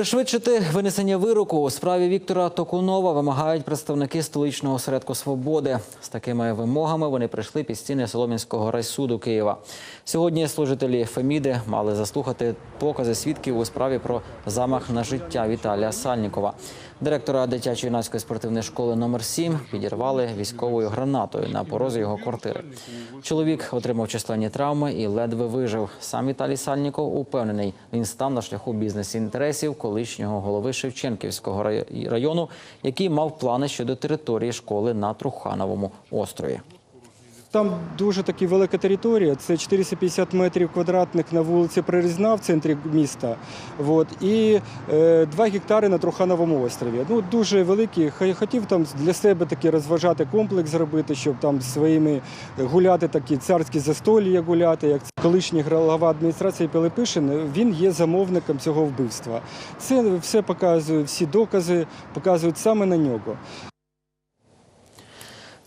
Пришвидшити винесення вироку у справі Віктора Токунова вимагають представники столичного осередку свободи. З такими вимогами вони прийшли під стіни Солом'янського райсуду Києва. Сьогодні служителі Феміди мали заслухати покази свідків у справі про замах на життя Віталія Сальнікова. Директора дитячо-юнацької спортивної школи номер 7 підірвали військовою гранатою на порозі його квартири. Чоловік отримав численні травми і ледве вижив. Сам Віталій Сальніков упевнений, він став на шляху бізнес-інтересів колишнього голови Шевченківського району, який мав плани щодо території школи на Трухановому острові. Там дуже таки велика територія, це 450 метрів квадратних на вулиці Прирізна в центрі міста. От, і е, 2 гектари на Трухановому острові. Ну, дуже великі. Хотів там для себе такий розважати комплекс зробити, щоб там своїми гуляти такі царські застолія гуляти. Як колишній глава адміністрації Пилипишин, він є замовником цього вбивства. Це все показує, всі докази показують саме на нього.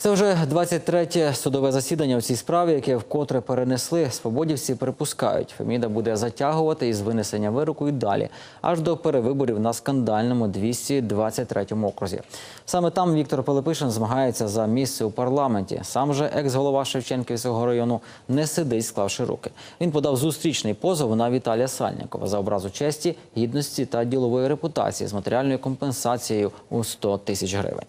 Це вже 23-те судове засідання у цій справі, яке вкотре перенесли. Свободівці припускають, Феміда буде затягувати із винесення вироку і далі, аж до перевиборів на скандальному 223-му окрузі. Саме там Віктор Пилипишин змагається за місце у парламенті. Сам же екс-голова Шевченківського району не сидить, склавши руки. Він подав зустрічний позов на Віталія Сальнікова за образу честі, гідності та ділової репутації з матеріальною компенсацією у 100 тисяч гривень.